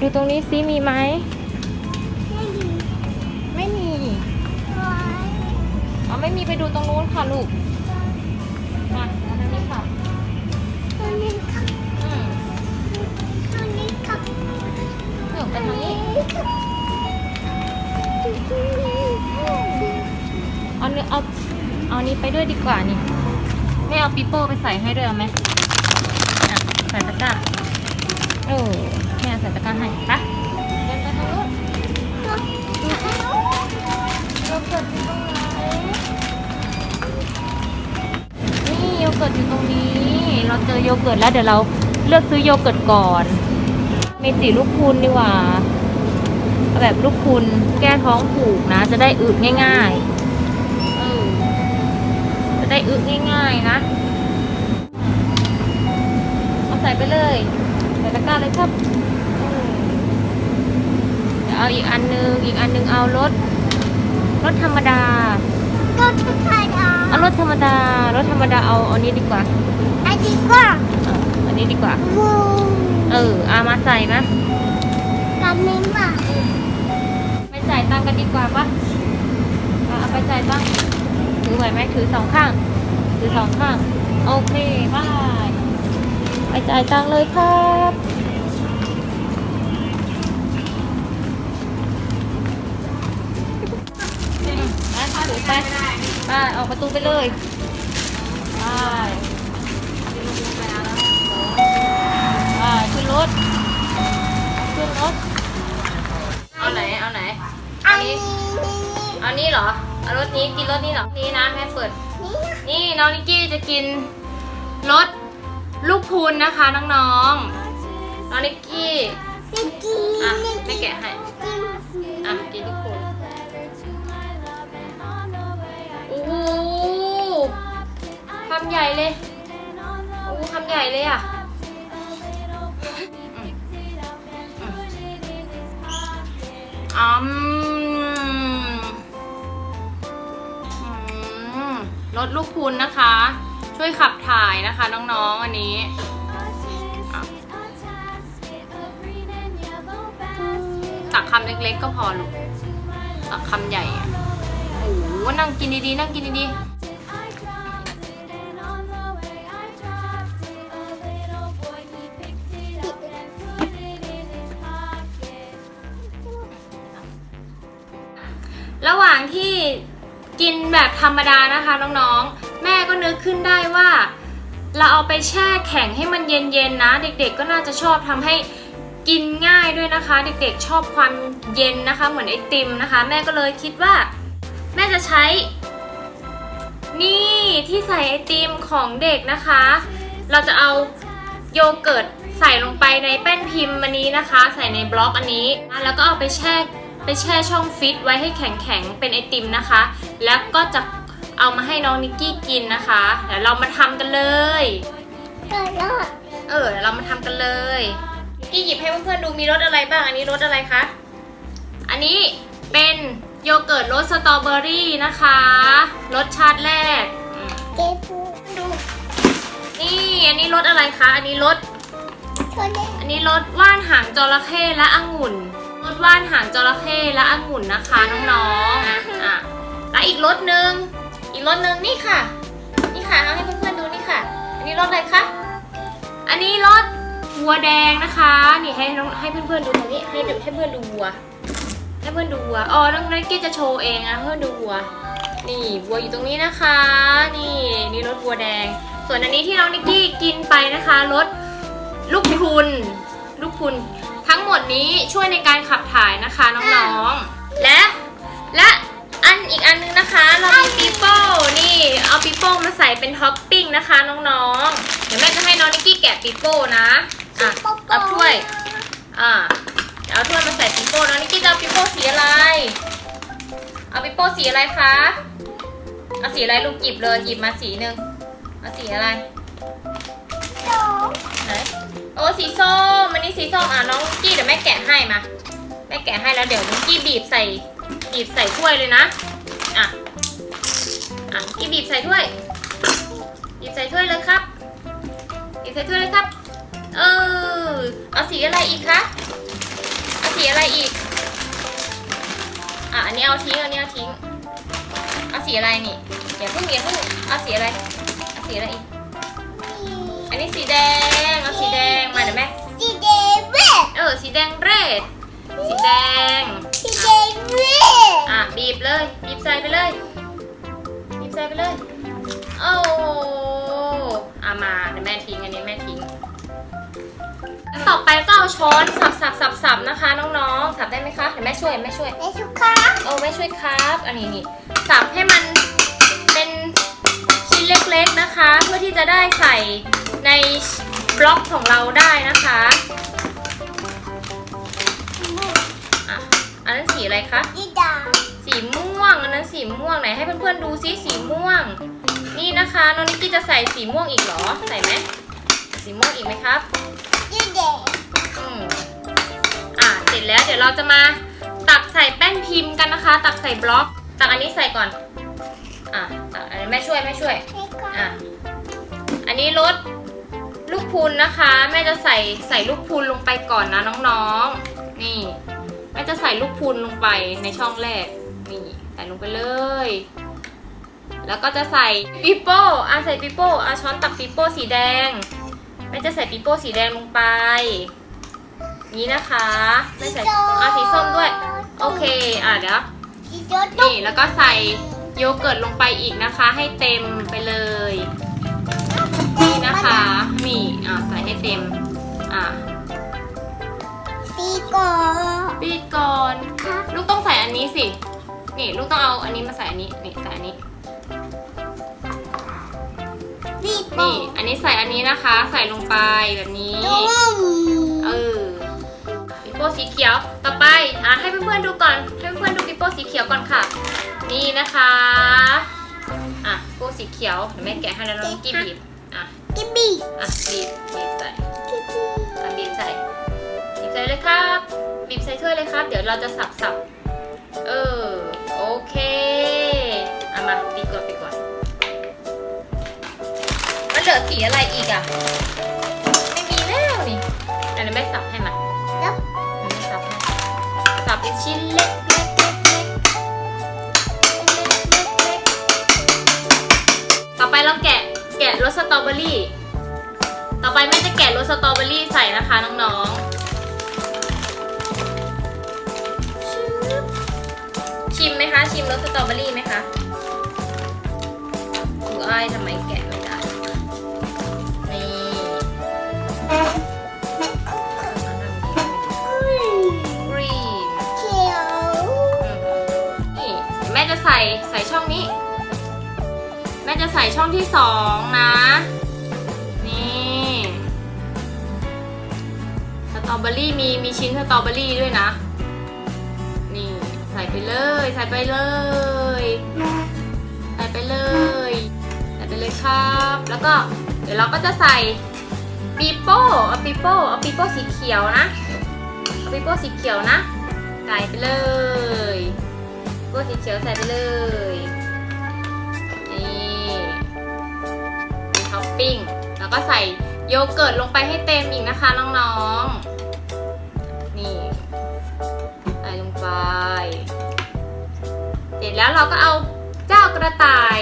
ดูตรงนี้ซิมีไหม ไม่ดีไม่มีไว้อ๋อไม่มีไปดูตรงนู้นค่ะลูก มามาทางนี้ค่ะตัวนี้ครับอืมตัวนี้ครับเดี๋ยวไปทางนี้เอาเนื้อเอาเอานี้ไปด้วยดีกว่านี่ไม่เอาปีโป้ไปใส่ให้ด้วยเอาไหมอะใส่ตะกร้าเออ แม่ใส่ตะกร้าให้ปะเดินไปทางนู้นโยเกิร์ตอยู่ตรงไหนนี่โยเกิร์ตอยู่ตรงนี้ เราเจอโยเกิร์ตแล้วเดี๋ยวเราเลือกซื้อโยเกิร์ตก่อนเมจิลูกคุณดีกว่าแบบลูกคุณแก้ท้องผูกนะ จะได้อึง่ายๆเออจะได้อึง่ายๆนะเอาใส่ไปเลยใส่ตะกร้าเลยครับ เดี๋ยวเอาอีกอันนึง อีกอันนึงเอารถ รถธรรมดาก็ทุกท่านอะเอารถธรรมดา รถธรรมดาเอาเอานี้ดีกว่า อันนี้ก็เอออันนี้ดีกว่าวูเออเอามาใส่นะกับมิ้นท์อะไปจ่ายตังค์กันดีกว่าปะเอาเอาไปจ่ายตังค์ถือไหวไหมถือสองข้าง ถือสองข้าง โอเคบายไปจ่ายตังค์เลยครับ ถือไปไปออกประตูไปเลยไปไปขึ้นรถขึ้นรถ เอาไหน เอาไหน อัอันนนี้นี้เอานี่เหรอเอารสนี้กินรสนี้เหรอ นี่นะแม่เปิดนี่นะนี่น้องนิกกี้จะกินรสลูกพูนนะคะน้องๆ น้องนิกกี้นี่กินอะนี่แม่แกะให้กินอะกินลูกพูน หคำใหญ่เลย โอ้คำใหญ่เลยอะอืมอืมรสลูกพูนนะคะ ช่วยขับถ่ายนะคะน้องๆอันนี้ตักคำเล็กๆก็พอลูกตักคำใหญ่ นั่งกินดีๆ นั่งกินดีๆ ระหว่างที่กินแบบธรรมดานะคะน้องๆ แม่ก็นึกขึ้นได้ว่า เราเอาไปแช่แข็งให้มันเย็นๆนะ เด็กๆก็น่าจะชอบทำให้กินง่ายด้วยนะคะ เด็กๆชอบความเย็นนะคะ เหมือนไอติมนะคะ แม่ก็เลยคิดว่า แม่จะใช้ นี่ที่ใส่ไอติมของเด็กนะคะ เราจะเอาโยเกิร์ตใส่ลงไปในแป้นพิมพ์อันนี้นะคะ ใส่ในบล็อกอันนี้นะแล้วก็เอาไปแช่ไปแช่ช่องฟิตไว้ให้แข็งๆเป็นไอติมนะคะ แล้วก็จะเอามาให้น้องนิกกี้กินนะคะเดี๋ยวเรามาทำกันเลยก็รอดเออเดี๋ยวเรามาทำกันเลยนิกกี้หยิบให้เพื่อนๆดูมีรสอะไรบ้างอันนี้รสอะไรคะอันนี้เป็น โยเกิร์ตรสสตรอเบอรี่นะคะ รสชาติแรกดูนี่อันนี้รสอะไรคะ อันนี้รส ตัวนี้อันนี้รสว่านหางจระเข้และองุ่นรสว่านหางจระเข้และองุ่นนะคะน้องๆอะแล้วอีกรสหนึ่งอีกรสหนึ่งนี่ค่ะ นี่ค่ะเอาให้เพื่อนๆดูนี่ค่ะ อันนี้รสอะไรคะ อันนี้รสวัวแดงนะคะ นี่ให้น้องให้เพื่อนๆดูตรงนี้ให้ให้เพื่อนดูวัว ให้เพื่อนดูวัว อ๋อ น้องนักกี้จะโชว์เองนะเพื่อนดูวัว นี่วัวอยู่ตรงนี้นะคะ นี่นี่รสวัวแดง ส่วนอันนี้ที่น้องนิกกี้กินไปนะคะรสลูกพรุนลูกพรุนทั้งหมดนี้ช่วยในการขับถ่ายนะคะน้องๆ และและอันอีกอันนึงนะคะ เรามีปีโป้นี่เอาปีโป้มาใส่เป็นท็อปปิ้งนะคะน้องๆ เดี๋ยวแม่จะให้น้องนิกกี้แกะปีโป้นะอะเอาถ้วยอ่า โป้สีอะไรคะเอาสีอะไรลูกหยิบเลยหยิบมาสีหนึ่งเอาสีอะไรสองไหนโอ้สีส้มอันนี้สีส้มอะน้องนิกกี้เดี๋ยวแม่แกะให้มาแม่แกะให้แล้วเดี๋ยวนิกกี้บีบใส่บีบใส่ถ้วยเลยนะอะอะนิกกี้บีบใส่ถ้วยบีบใส่ถ้วยเลยครับบีบใส่ถ้วยเลยครับเออเอาสีอะไรอีกคะอะไรอีก อะอันนี้เอาทิ้งอันนี้เอาทิ้งเอาสีอะไรนี่อย่าเพิ่งอย่าเพิ่งเอาสีอะไรเอาสีอะไรอีกอันนี้สีแดงเอาสีแดงมาเดี๋ยวแม่สีแดงเว้ยเออสีแดงเรดสีแดงสีแดงเว้ยอะบีบเลยบีบใส่ไปเลยบีบใส่ไปเลยโอ้อามาเดี๋ยวแม่ทิ้งอันนี้แม่ทิ้งแล้ว ต่อไปก็เอาช้อนสับสับสับสับนะคะ น้องๆ สับได้ไหมคะเดี๋ยวแม่ช่วยแม่ช่วยในสุขาโอ้ไม่ช่วยครับ อันนี้นี่สับให้มันเป็นชิ้นเล็กๆนะคะ เพื่อที่จะได้ใส่ในบล็อกของเราได้นะคะอะอันนั้นสีอะไรคะสีดสีม่วงอันนั้นสีม่วงไหนให้เพื่อนๆดูซิสีม่วง นี่นะคะน้องนิกกี้จะใส่สีม่วงอีกเหรอ ใส่ไหมสีม่วงอีกไหมครับำสีแดงอืมอะเสร็จแล้วเดี๋ยวเราจะมาตักใส่แป้นพิมพ์กันนะคะ ตักใส่บล็อก ตักอันนี้ใส่ก่อน อะตักอันนี้แม่ช่วยแม่ช่วยในกล่องอะ อันนี้รสลูกพูนนะคะ แม่จะใส่ใส่ลูกพูนลงไปก่อนนะน้องๆ นี่ แม่จะใส่ลูกพูนลงไปในช่องแรก นี่ ใส่ลงไปเลย แล้วก็จะใส่ปิโป้อะใส่ปิโป้อะช้อนตักปิโป้สีแดงแม่จะใส่ปิโป้สีแดงลงไป นี้นะคะไม่ใส่อะสีส้มด้วย โอเค อะเดี๋ยวสีส้มนี่แล้วก็ใส่โยเกิร์ตลงไปอีกนะคะ ให้เต็มไปเลย นี่นะคะ นี่อะใส่ให้เต็ม อะสีก่อนปิดก่อนครับลูกต้องใส่อันนี้สิ นี่ลูกต้องเอาอันนี้มาใส่อันนี้ นี่ใส่อันนี้ สีก่อนี่นอันนี้ใส่อันนี้นะคะ ใส่ลงไปแบบนี้ตุ้มเออปิโป้สีเขียว ต่อไป อะให้เพื่อนๆดูก่อน ให้เพื่อนๆดูปิโป้สีเขียวก่อนค่ะ นี่นะคะ อะปิโป้สีเขียวเดี๋ยวแม่แกะให้แล้วน้องนิกกี้บีบ อะกิบบี้อะบีบบีบใส่กิบบี้อะบีบใส่บีบใส่เลยครับ บีบใส่ถ้วยเลยครับ เดี๋ยวเราจะสับสับเออ โอเค อะมาปิดก่อน ลือสีอะไรอีกอะ ไม่มีแล้วนี่อันนี้แม่สับให้มาแล้วอันนี้สับให้สับเป็นชิ้นเล็กเล็กเล็กเล็กเล็กเล็กเล็กต่อไปเราแกะแกะรสสตรอเบอรี่ ต่อไปแม่จะแกะรสสตรอเบอรี่ใส่นะคะน้องๆ ชิมไหมคะ ชิมรสสตรอเบอรี่ไหมคะคืออ้ายทำไมแกะ ส่ใส่ช่องนี้ แม่จะใส่ช่องที่สองนะ นี่สตรอเบอรี่มีมีชิ้นสตรอเบอรี่ด้วยนะ นี่ใส่ไปเลยใส่ไปเลยใส่ไปเลยใส่ไปเลยครับ แล้วก็เดี๋ยวเราก็จะใส่ปีโป้เอาปีโป้เอาปีโป้สีเขียวนะเอาปีโป้สีเขียวนะใส่ไปเลย ปีโป้สีเขียวใส่ไปเลย นี่มีท็อปปิ้ง แล้วก็ใส่โยเกิร์ตลงไปให้เต็มอีกนะคะน้องๆ นี่ใส่ลงไป เสร็จแล้วเราก็เอาเจ้ากระต่าย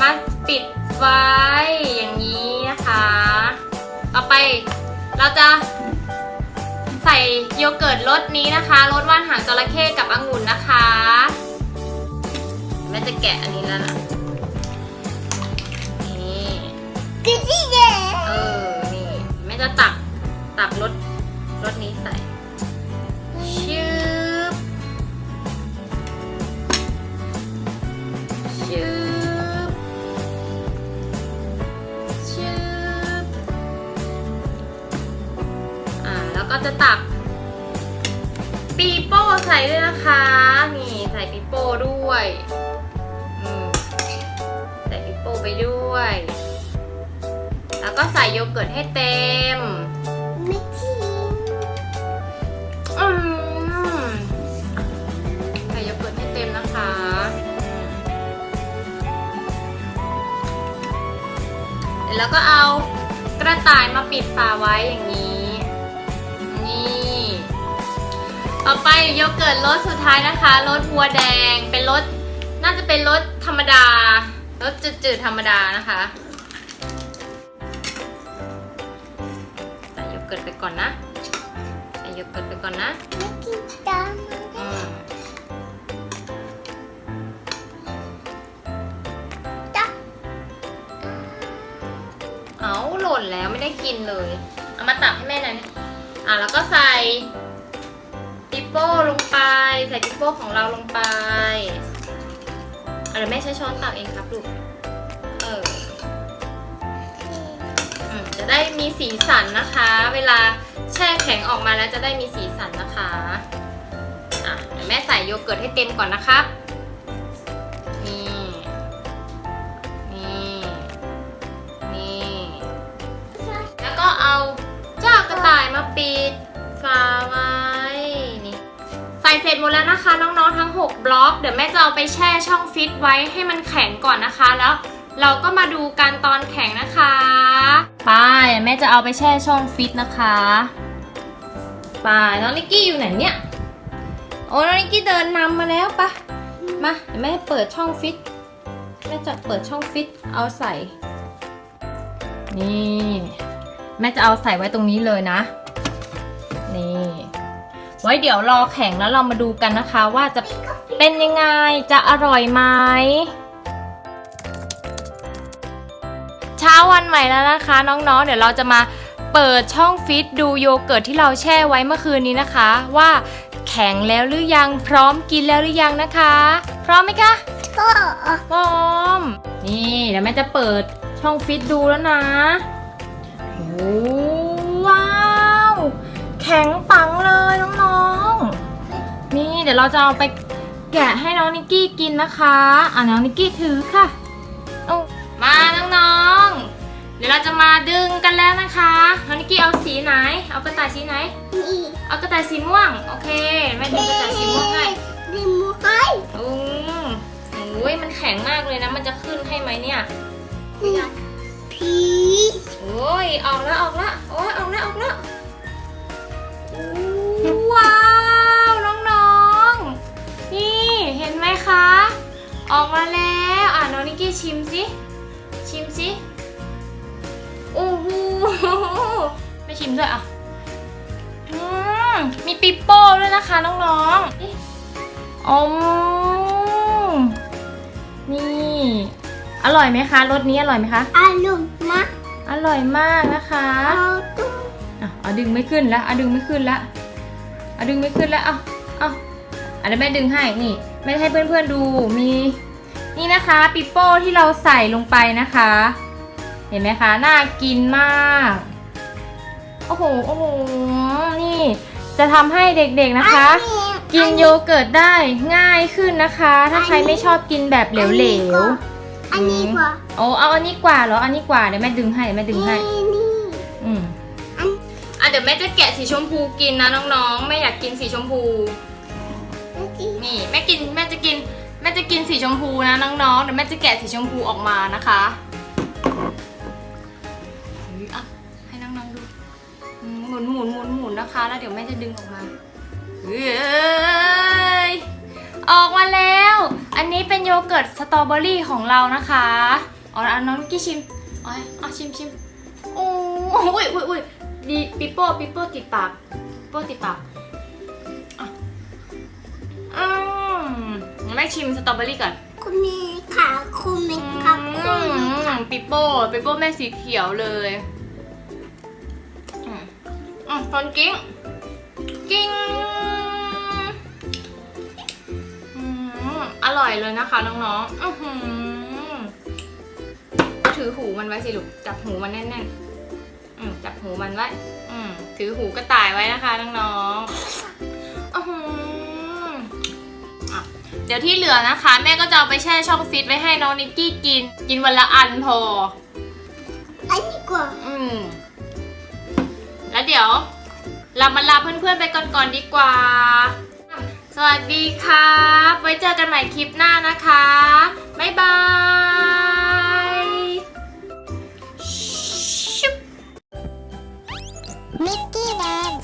มาปิดไว้อย่างนี้นะคะ ต่อไปเราจะ ส่โยเกิร์ตรสนี้นะคะรสว่านหางจระเข้กับองุ่นนะคะแม่จะแกะอันนี้แล้วนะนี่กิบบี้แดงเออนี่แม่จะตักตักรสรสนี้ใส่ชืบ ด้วยอืมใส่ปีโป้ไปด้วย แล้วก็ใส่โยเกิร์ตให้เต็ม ไม่ทิ้งอืมใส่โยเกิร์ตให้เต็มนะคะอืมแล้วก็เอากระต่ายมาปิดฝาไว้อย่างนี้ ต่อไปโยเกิร์ตรสสุดท้ายนะคะรสบัวแดงเป็นรสน่าจะเป็นรสธรรมดารสจืดๆธรรมดานะคะใส่โยเกิร์ตไปก่อนนะใส่โยเกิร์ตไปก่อนนะไม่กินตามอืมตักเอาหล่นแล้วไม่ได้กินเลย เอามาตักให้แม่หน่อยนะอะแล้วก็ใส่ปิ โป้ลงไป ใส่ปิโป้ของเราลงไปอะเดี๋ยวแม่ใช้ช้อนตักเองครับลูก เออจะได้มีสีสันนะคะ เวลาแช่แข็งออกมาแล้วจะได้มีสีสันนะคะอะเดี๋ยวแม่ใส่โยเกิร์ตให้เต็มก่อนนะครับนี่นี่นี่แล้วก็เอาเจ้ากระต่ายมาปิดฝาไว้ เสร็จหมดแล้วนะคะน้องๆทั้ง 6 บล็อกเดี๋ยวแม่จะเอาไปแช่ช่องฟิตไว้ให้มันแข็งก่อนนะคะ แล้วเราก็มาดูกันตอนแข็งนะคะไปแม่จะเอาไปแช่ช่องฟิตนะคะไปน้องนิกกี้อยู่ไหนเนี่ยโอ้น้องนิกกี้เดินนำมาแล้วปะมาเดี๋ยวแม่เปิดช่องฟิตแม่จะเปิดช่องฟิตเอาใส่ นี่ แม่จะเอาใส่ไว้ตรงนี้เลยนะ นี่ ไว้เดี๋ยวรอแข็งแล้วเรามาดูกันนะคะว่าจะเป็นยังไงจะอร่อยไหมเช้าวันใหม่แล้วนะคะ น้องๆ เดี๋ยวเราจะมาเปิดช่องฟิตดูโยเกิร์ตที่เราแช่ไว้เมื่อคืนนี้นะคะ ว่าแข็งแล้วหรือยังพร้อมกินแล้วหรือยังนะคะ พร้อมไหมคะพร้อมนี่เดี๋ยวแม่จะเปิดช่องฟิตดูแล้วนะโอ้ว้ แข็งปังเลยน้องๆ นี่เดี๋ยวเราจะเอาไปแกะให้น้องนิกกี้กินนะคะ อะน้องนิกกี้ถือค่ะเอามาน้องๆ เดี๋ยวเราจะมาดึงกันแล้วนะคะ น้องนิกกี้เอาสีไหน เอากระต่ายสีไหนนี่เอากระต่ายสีม่วง โอเคแม่ดึงกระต่ายสีม่วงให้ดิมูให้อืมโอ้ยมันแข็งมากเลยนะ มันจะขึ้นให้ไหมเนี่ยพีโอ้ยออกแล้วออกแล้วโอ้ยออกแล้วออกแล้ว ว้าว น้องๆ นี่เห็นไหมคะ ออกมาแล้วอะน้องนิกกี้ชิมสิ ชิมสิโอ้โหไม่ชิมด้วยอะอืมมีปิปโป้ด้วยนะคะน้องๆอมนี่ อร่อยไหมคะ รสนี้อร่อยไหมคะอารมณ์มาก อร่อยมากนะคะเอาตู้อะเอาดึงไม่ขึ้นแล้วเอาดึงไม่ขึ้นแล้วเอาดึงไม่ขึ้นแล้วเอาเอาอะเดี๋ยวแม่ดึงให้นี่แม่ให้เพื่อนๆดูมีนี่นะคะปิโป้ที่เราใส่ลงไปนะคะ เห็นไหมคะน่ากินมากโอ้โหโอ้โหนี่จะทำให้เด็กๆนะคะ กินโยเกิร์ตได้ง่ายขึ้นนะคะ ถ้าใครไม่ชอบกินแบบเหลวๆอันนี้กว่าโอ้เอาอันนี้กว่าเหรออันนี้กว่าเดี๋ยวแม่ดึงให้เดี๋ยวแม่ดึงให้นี่นี่อืมอัน อะเดี๋ยวแม่จะแกะสีชมพูกินนะน้องๆแม่อยากกินสีชมพูนี้นี่แม่กินแม่จะกินแม่จะกินสีชมพูนะน้องๆเดี๋ยวแม่จะแกะสีชมพูออกมานะคะอุ๊ยอะให้น้องๆดูอืมหมุนหมุนหมุนหมุนนะคะ แล้วเดี๋ยวแม่จะดึงออกมาเอ้ยออกมาแล้ว อันนี้เป็นโยเกิร์ตสตรอเบอรี่ของเรานะคะอ๋ออันน้องนิกกี้ชิมอ๋ออะชิมชิมโอ้ยอุ้ยอุ้ย ดีปิโป้ปิโป้ติดปากปิโป้ติดปากอืมแม่ชิมสตรอเบอรี่ก่อนคุณมีขาคุณมีขาคุณอืมปิโป้ปิโป้แม่สีเขียวเลยอืมอืมตอนกิ้งกิ้งอืมอร่อยเลยนะคะน้องๆอื้อหือถือหูมันไว้สิลูกจับหูมันแน่นๆ อืมจับหูมันไว้ อืมถือหูกระต่ายไว้นะคะน้องๆอื้อหือเดี๋ยวที่เหลือนะคะ แม่ก็จะเอาไปแช่ช่องฟิตไว้ให้น้องนิกกี้กิน กินวันละอันพอ อันนี้กว่าอืม แล้วเดี๋ยว เรามาลาเพื่อนๆไปก่อนๆดีกว่า สวัสดีครับ ไว้เจอกันใหม่คลิปหน้านะคะ บ๊ายบาย ชุ